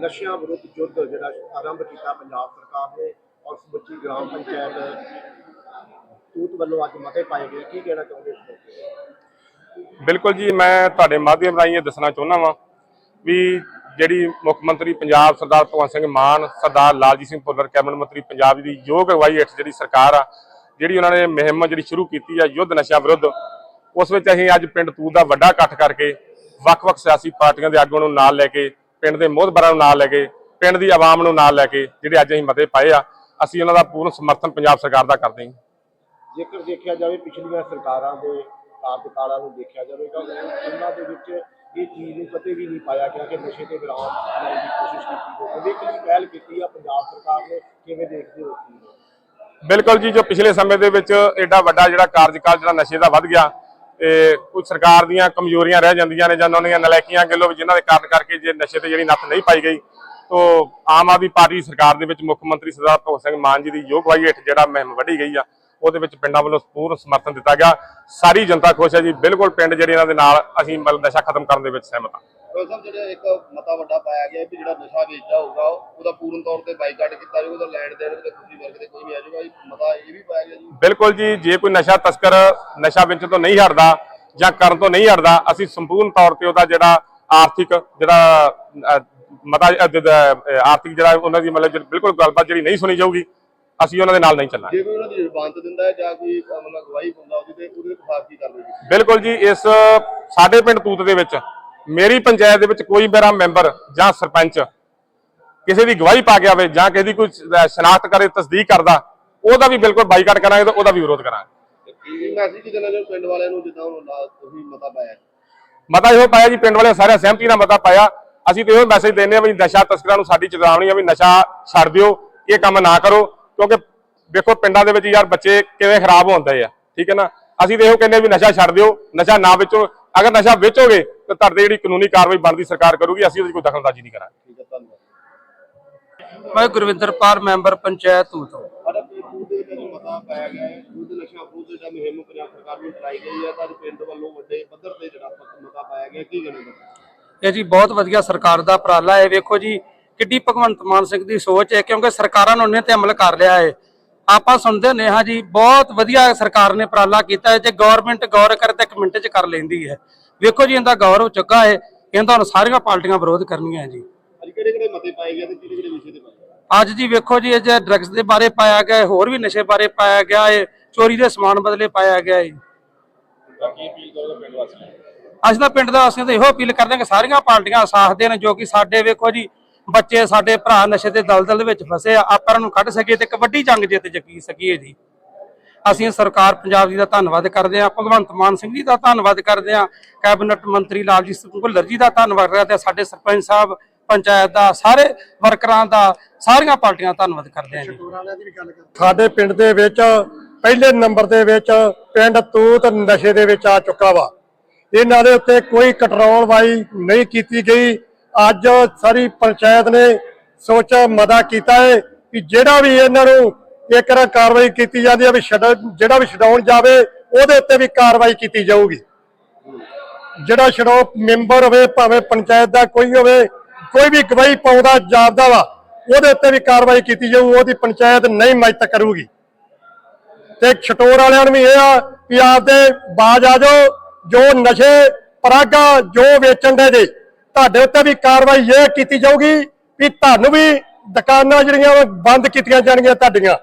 ਨਸ਼ਿਆਂ ਵਿਰੁੱਧ ਯੁੱਧ ਜਿਹੜਾ ਆਰੰਭ ਕੀਤਾ ਪੰਜਾਬ ਸਰਕਾਰ ਨੇ ਔਰ ਸਮੁੱਚੀ ਗ੍ਰਾਮ ਪੰਚਾਇਤ ਤੂਤ ਵੱਲੋਂ ਅੱਜ ਮਤੇ ਪਾਏ ਗਏ। ਕੀ ਕਹਿਣਾ ਚਾਹੁੰਦੇ ਇਸ ਮੌਕੇ? ਬਿਲਕੁਲ ਜੀ, ਮੈਂ ਤੁਹਾਡੇ ਮਾਧਿਅਮ ਰਾਹੀਂ ਇਹ ਦੱਸਣਾ ਚਾਹੁੰਦਾ ਵਾਂ ਵੀ ਜਿਹੜੀ ਮੁੱਖ ਮੰਤਰੀ ਪੰਜਾਬ ਸਰਦਾਰ ਭਗਵੰਤ ਸਿੰਘ ਮਾਨ, ਸਰਦਾਰ ਲਾਲਜੀਤ ਸਿੰਘ ਭੁੱਲਰ, ਕੈਬਨਿਟ ਮੰਤਰੀ ਪੰਜਾਬ ਦੀ ਯੋਗ ਅਗਵਾਈ ਹੇਠ ਜਿਹੜੀ ਸਰਕਾਰ ਆ, ਜਿਹੜੀ ਉਹਨਾਂ ਨੇ ਮੁਹਿੰਮ ਜਿਹੜੀ ਸ਼ੁਰੂ ਕੀਤੀ ਆ ਯੁੱਧ ਨਸ਼ਾ ਵਿਰੁੱਧ, ਉਸ ਵਿੱਚ ਅਸੀਂ ਅੱਜ ਪਿੰਡ ਤੂਤ ਦਾ ਵੱਡਾ ਇਕੱਠ ਕਰਕੇ ਵੱਖ-ਵੱਖ ਸਿਆਸੀ ਪਾਰਟੀਆਂ ਦੇ ਆਗੂਆਂ ਨੂੰ ਨਾਲ ਲੈ ਕੇ ਪਿੰਡ ਦੇ ਮੋਹਤਬਰਾਂ ਨੂੰ ਨਾਲ ਲੈ ਕੇ ਪਿੰਡ ਦੀ ਆਵਾਮ ਨੂੰ ਨਾਲ ਲੈ ਕੇ ਜਿਹੜੇ ਅੱਜ ਅਸੀਂ ਮਤੇ ਪਾਏ ਆ ਅਸੀਂ ਉਹਨਾਂ ਦਾ ਪੂਰਨ ਸਮਰਥਨ ਪੰਜਾਬ ਸਰਕਾਰ ਦਾ ਕਰਦੇ ਹਾਂ। ਜੇਕਰ ਦੇਖਿਆ ਜਾਵੇ ਪਿਛਲੀਆਂ ਸਰਕਾਰਾਂ ਦੇ ਕਾਰਜਕਾਲਾਂ ਨੂੰ ਦੇਖਿਆ ਜਾਵੇਗਾ ਉਹ- ਉਹਨਾਂ ਦੇ ਵਿੱਚ ਇਹ ਚੀਜ਼ ਨੂੰ ਕਦੇ ਵੀ ਨਹੀਂ ਪਾਇਆ ਗਿਆ ਕਿ ਨਸ਼ੇ ਤੇ ਵਿਰਾਮ ਲਾਉਣ ਦੀ ਕੋਸ਼ਿਸ਼ ਕੀਤੀ ਉਹਦੇ ਪਹਿਲ ਕੀਤੀ ਆ ਪੰਜਾਬ ਸਰਕਾਰ ਨੇ ਕਿਵੇਂ ਦੇਖਦੇ ਹੋ ਬਿਲਕੁਲ ਜੀ ਜੋ ਪਿਛਲੇ ਸਮੇਂ ਦੇ ਵਿੱਚ ਐਡਾ ਵੱਡਾ ਜਿਹੜਾ ਕਾਰਜਕਾਲ ਜਿਹੜਾ ਨਸ਼ੇ ਦਾ ਵੱਧ ਗਿਆ ਤੇ ਕੁਝ ਸਰਕਾਰ ਦੀਆਂ ਕਮਜ਼ੋਰੀਆਂ ਰਹਿ ਜਾਂਦੀਆਂ ਨੇ ਜਾਂ ਉਹਨਾਂ ਦੀਆਂ ਨਲਾਇਕੀਆਂ ਗੱਲੋਂ ਵੀ ਜਿਨ੍ਹਾਂ ਦੇ ਕਾਰਨ ਕਰਕੇ ਜੇ ਨਸ਼ੇ ਤੇ ਜਿਹੜੀ ਨੱਥ ਨਹੀਂ ਪਾਈ ਗਈ, ਤੋ ਆਮ ਆਦਮੀ ਪਾਰਟੀ ਸਰਕਾਰ ਦੇ ਵਿੱਚ ਮੁੱਖ ਮੰਤਰੀ ਸਰਦਾਰ ਭਗਤ ਸਿੰਘ ਮਾਨ ਜੀ ਦੀ ਯੋਗਵਾਈ ਹੇਠ ਜਿਹੜਾ ਮੁਹਿੰਮ ਵੱਢੀ ਗਈ ਆ, ਉਹਦੇ ਵਿੱਚ ਪਿੰਡਾਂ ਵੱਲੋਂ ਪੂਰਨ ਸਮਰਥਨ ਦਿੱਤਾ ਗਿਆ। ਸਾਰੀ ਜਨਤਾ ਖੁਸ਼ ਹੈ ਜੀ, ਬਿਲਕੁਲ ਪਿੰਡ ਜਿਹੜੇ ਇਹਨਾਂ ਦੇ ਨਾਲ, ਅਸੀਂ ਮਤਲਬ ਨਸ਼ਾ ਖਤਮ ਕਰਨ ਦੇ ਵਿੱਚ ਸਹਿਮਤ ਹਾਂ। ਸਾਹਿਬ ਜਿਹੜਾ ਇੱਕ ਮਤਾ ਵੱਡਾ ਪਾਇਆ ਗਿਆ ਵੀ ਜਿਹੜਾ ਨਸ਼ਾ ਵੇਚਦਾ ਹੋਊਗਾ ਉਹਦਾ ਪੂਰਨ ਤੌਰ ਤੇ ਬਾਈਕਾਟ ਕੀਤਾ ਜਾਊਗਾ ਉਹਦਾ ਲੈਣ ਦੇਣ ਤੇ ਤੁਸੀਂ ਵਰਗ ਦੇ ਕੋਈ ਨਹੀਂ ਆ ਜਾਊਗਾ ਇਹ ਮਤਾ ਇਹ ਵੀ ਪਾਇਆ ਗਿਆ ਜੀ। ਬਿਲਕੁਲ ਜੀ ਜੇ ਕੋਈ ਨਸ਼ਾ ਤਸਕਰ ਨਸ਼ਾ ਵੇਚਣ ਤੋਂ ਨਹੀਂ ਹਟਦਾ ਜਾਂ ਕਰਨ ਤੋਂ ਨਹੀਂ ਹਟਦਾ ਅਸੀਂ ਸੰਪੂਰਨ ਤੌਰ ਤੇ ਉਹਦਾ ਜਿਹੜਾ ਆਰਥਿਕ ਜਿਹੜਾ ਮਤਾ ਆਰਥਿਕ ਜਿਹੜਾ ਉਹਨਾਂ ਦੀ ਮਤਲਬ ਬਿਲਕੁਲ ਗੱਲਬਾਤ ਜਿਹੜੀ ਨਹੀਂ ਸੁਣੀ ਜਾਊਗੀ ਅਸੀਂ ਉਹਨਾਂ ਦੇ ਨਾਲ ਨਹੀਂ ਚੱਲਾਂਗੇ। ਜੇ ਕੋਈ ਉਹਨਾਂ ਦੀ ਜ਼ਬਾਨਤ ਦਿੰਦਾ ਹੈ ਜਾਂ ਕੋਈ ਮਤਲਬ ਗਵਾਹੀ ਪਾਉਂਦਾ ਉਹਦੇ ਤੇ ਉਹਦੇ ਖਿਲਾਫ ਕੀ ਕਾਰਵਾਈ ਬਿਲਕੁਲ ਜੀ ਇਸ ਸਾਡੇ ਪਿੰਡ ਤੂਤ ਦੇ ਵਿੱਚ ਮੇਰੀ ਪੰਚਾਇਤ ਦੇ ਵਿੱਚ ਕੋਈ ਮੇਰਾ ਮੈਂਬਰ ਜਾਂ ਸਰਪੰਚ ਕਿਸੇ ਦੀ ਗਵਾਹੀ ਪਾ ਕੇ ਆਵੇ ਜਾਂ ਕਿਸੇ ਦੀ ਕੋਈ ਸ਼ਨਾਖਤ ਕਰੇ ਤਸਦੀਕ ਕਰਦਾ ਉਹਦਾ ਵੀ ਬਿਲਕੁਲ ਬਾਈਕਾਟ ਕਰਾਂਗੇ ਤੇ ਉਹਦਾ ਵੀ ਵਿਰੋਧ ਕਰਾਂਗੇ। ਕੀ ਮੈਸੇਜ ਦੇਣਾ ਚਾਹੁੰਦੇ ਪਿੰਡ ਵਾਲਿਆਂ ਨੂੰ ਜਿੱਦਾਂ ਹੁਣ ਲਾ- ਤੁਸੀਂ ਮਤਾ ਪਾਇਆ? ਮਤਾ ਇਹੋ ਪਾਇਆ ਜੀ ਪਿੰਡ ਵਾਲੇ ਸਾਰੇ ਸਹਿਮਤੀ ਨਾਲ ਮਤਾ ਪਾਇਆ। ਅਸੀਂ ਤੇ ਇਹੋ ਮੈਸੇਜ ਦਿੰਦੇ ਆ ਵੀ ਨਸ਼ਾ ਤਸਕਰਾਂ ਨੂੰ ਸਾਡੀ ਚੇਤਾਵਨੀ ਆ ਵੀ ਨਸ਼ਾ ਛੱਡ ਦਿਓ ਇਹ ਕੰਮ ਨਾ ਕਰੋ ਕਿਉਂਕਿ ਵੇਖੋ ਪਿੰਡਾਂ ਦੇ ਵਿੱਚ ਯਾਰ ਬੱਚੇ ਕਿਵੇਂ ਖਰਾਬ ਹੁੰਦੇ ਆ ਠੀਕ ਹੈ ਨਾ? ਅਸੀਂ ਤੇ ਇਹੋ ਕਹਿੰਦੇ ਵੀ ਨਸ਼ਾ ਛੱਡ ਦਿਓ ਨਸ਼ਾ ਨਾ ਵੇਚੋ। ਅਗਰ ਨਸ਼ਾ ਵੇਚੋਗੇ ਤਾਂ ਤੁਹਾਡੇ ਜਿਹੜੀ ਕਾਨੂੰਨੀ ਕਾਰਵਾਈ ਬਣਦੀ ਸਰਕਾਰ ਕਰੂਗੀ ਅਸੀਂ ਉਹਦੀ ਕੋਈ ਦਖਲਅੰਦਾਜ਼ੀ ਨਹੀਂ ਕਰਾਂਗੇ। ਠੀਕ ਹੈ ਧੰਨਵਾਦ। ਮੈਂ ਗੁਰਵਿੰਦਰਪਾਲ ਮੈਂਬਰ ਪੰਚਾਇਤ ਤੋਂ ਤੋਂ। ਸਾਡਾ ਪਿੰਡ ਤੂਤ ਦੇ ਵਿੱਚ ਮਤਾ ਪਾਇਆ ਗਿਆ ਹੈ? ਉਹਦੇ ਨਸ਼ਾ ਵਿਰੁੱਧ ਜਿਹੜਾ ਮੁਹਿੰਮ ਪੰਜਾਬ ਸਰਕਾਰ ਨੂੰ ਚਲਾਈ ਗਈ ਹੈ ਤਾਂ ਪਿੰਡ ਵੱਲੋਂ ਵੱਡੇ ਪੱਧਰ ਤੇ ਜਿਹੜਾ ਮਤਾ ਪਾਇਆ ਗਿਆ ਕੀ ਚਾਹੁੰਦੇ ਇਹ ਜੀ ਬਹੁਤ ਵਧੀਆ ਸਰਕਾਰ ਦਾ ਉਪਰਾਲਾ ਹੈ। ਵੇਖੋ ਜੀ ਕਿੱਡੀ ਭਗਵੰਤ ਮਾਨ ਸਿੰਘ ਦੀ ਸੋਚ ਹੈ ਕਿਉਂਕਿ ਸਰਕਾਰਾਂ ਨੇ ਉਹਨੇ ਤੇ ਅਮਲ ਕਰ ਲਿਆ ਹੈ। ਆਪਾਂ ਸੁਣਦੇ ਨੇ ਹਾਂ ਜੀ ਬਹੁਤ ਵਧੀਆ ਸਰਕਾਰ ਨੇ ਉਪਰਾਲਾ ਕੀਤਾ ਹੈ। ਜੇ ਗਵਰਨਮੈਂਟ ਗੌਰ ਕਰੇ ਤਾਂ ਇੱਕ ਮਿੰਟ 'ਚ ਕਰ ਲੈਂਦੀ ਹੈ। ਵੇਖੋ ਜੀ ਇਹਦਾ ਗੌਰ ਹੋ ਚੁੱਕਾ ਹੈ ਇਹਦਾ ਹੁਣ ਸਾਰੀਆਂ ਪਾਰਟੀਆਂ ਵਿਰੋਧ ਕਰਨੀਆਂ ਜੀ। ਅੱਜ ਕਿਹੜੇ ਕਿਹੜੇ ਮਤੇ ਪਾਏ ਗਏ ਤੇ ਕਿਹੜੇ ਕਿਹੜੇ ਵਿਸ਼ੇ ਤੇ ਪਾਏ ਗਏ? ਅੱਜ ਜੀ ਵੇਖੋ ਜੀ ਇਹ ਡਰੱਗਸ ਦੇ ਬਾਰੇ ਪਾਇਆ ਗਿਆ ਹੈ ਹੋਰ ਵੀ ਨਸ਼ੇ ਬਾਰੇ ਪਾਇਆ ਗਿਆ ਹੈ ਚੋਰੀ ਦੇ ਸਮਾਨ ਬਦਲੇ ਪਾਇਆ ਗਿਆ ਹੈ ਕੀ ਅਪੀਲ ਕਰੋਗੇ ਪਿੰਡ ਵਾਸੀਆਂ ਦੇ ਵਾਸੀਆਂ ਤੋਂ ਇਹੋ ਅਪੀਲ ਕਰਦੇ ਹਾਂ ਕਿ ਸਾਰੀਆਂ ਪਾਰਟੀਆਂ ਸਾਥ ਦੇਣ ਜੋ ਕਿ ਸਾਡੇ ਵੇਖੋ ਜੀ ਬੱਚੇ ਸਾਡੇ ਭਰਾ ਨਸ਼ੇ ਦੇ ਦਲਦਲ ਦੇ ਵਿੱਚ ਫਸੇ ਆ ਆਪਾਂ ਨੂੰ ਕੱਢ ਸਕੀਏ ਤੇ ਇੱਕ ਵੱਡੀ ਜੰਗ ਜਿੱਤ ਜਕੀ ਸਕੀਏ ਜੀ। ਅਸੀਂ ਸਰਕਾਰ ਪੰਜਾਬ ਜੀ ਦਾ ਧੰਨਵਾਦ ਕਰਦੇ ਹਾਂ, ਭਗਵੰਤ ਮਾਨ ਸਿੰਘ ਜੀ ਦਾ ਧੰਨਵਾਦ ਕਰਦੇ ਹਾਂ, ਕੈਬਨਿਟ ਮੰਤਰੀ ਲਾਲਜੀਤ ਸਿੰਘ ਭੁੱਲਰ ਜੀ ਦਾ ਧੰਨਵਾਦ ਕਰਦੇ ਹਾਂ ਸਾਡੇ ਸਰਪੰਚ ਸਾਹਿਬ, ਪੰਚਾਇਤ ਦਾ, ਸਾਰੇ ਵਰਕਰਾਂ ਦਾ, ਸਾਰੀਆਂ ਪਾਰਟੀਆਂ ਦਾ ਧੰਨਵਾਦ ਕਰਦੇ ਹਾਂ ਜੀ। ਸਾਡੇ ਪਿੰਡ ਦੇ ਵਿੱਚ ਪਹਿਲੇ ਨੰਬਰ ਦੇ ਵਿੱਚ ਪਿੰਡ ਤੂਤ ਨਸ਼ੇ ਦੇ ਵਿੱਚ ਆ ਚੁੱਕਾ ਵਾ। ਇਹਨਾਂ ਦੇ ਉੱਤੇ ਕੋਈ ਕੰਟਰੋਲ ਵਾਈ ਨਹੀਂ ਕੀਤੀ ਗਈ। ਅੱਜ ਸਾਰੀ ਪੰਚਾਇਤ ਨੇ ਸੋਚ ਮਦਾ ਕੀਤਾ ਹੈ ਕਿ ਜਿਹੜਾ ਵੀ ਇਹਨਾਂ ਨੂੰ ਇੱਕ ਰ ਕਾਰਵਾਈ ਕੀਤੀ ਜਾਂਦੀ ਹੈ ਵੀ ਛੱਡ, ਜਿਹੜਾ ਵੀ ਛਡਾਉਣ ਜਾਵੇ, ਉਹਦੇ ਉੱਤੇ ਵੀ ਕਾਰਵਾਈ ਕੀਤੀ ਜਾਊਗੀ। ਜਿਹੜਾ ਛਡਾਓ ਮੈਂਬਰ ਹੋਵੇ, ਭਾਵੇਂ ਪੰਚਾਇਤ ਦਾ ਕੋਈ ਹੋਵੇ, ਕੋਈ ਵੀ ਗਵਾਹੀ ਪਾਉਂਦਾ, ਜਾਪਦਾ ਵਾ, ਉਹਦੇ ਉੱਤੇ ਵੀ ਕਾਰਵਾਈ ਕੀਤੀ ਜਾਊ, ਉਹਦੀ ਪੰਚਾਇਤ ਨਹੀਂ ਮਦਦ ਕਰੂਗੀ। ਤੇ ਛਟੋਰ ਵਾਲਿਆਂ ਨੂੰ ਵੀ ਇਹ ਆ ਵੀ ਆਪਦੇ ਬਾਜ ਆ ਜਾਓ, ਜੋ ਨਸ਼ੇ, ਪਰਾਗਾ, ਜੋ ਵੇਚਣ ਦੇ ਜੇ, ਤੁਹਾਡੇ ਉੱਤੇ ਵੀ ਕਾਰਵਾਈ ਇਹ ਕੀਤੀ ਜਾਊਗੀ ਵੀ ਤੁਹਾਨੂੰ ਵੀ ਦੁਕਾਨਾਂ ਜਿਹੜੀਆਂ ਬੰਦ ਕੀਤੀਆਂ ਜਾਣਗੀਆਂ ਤੁਹਾਡੀਆਂ।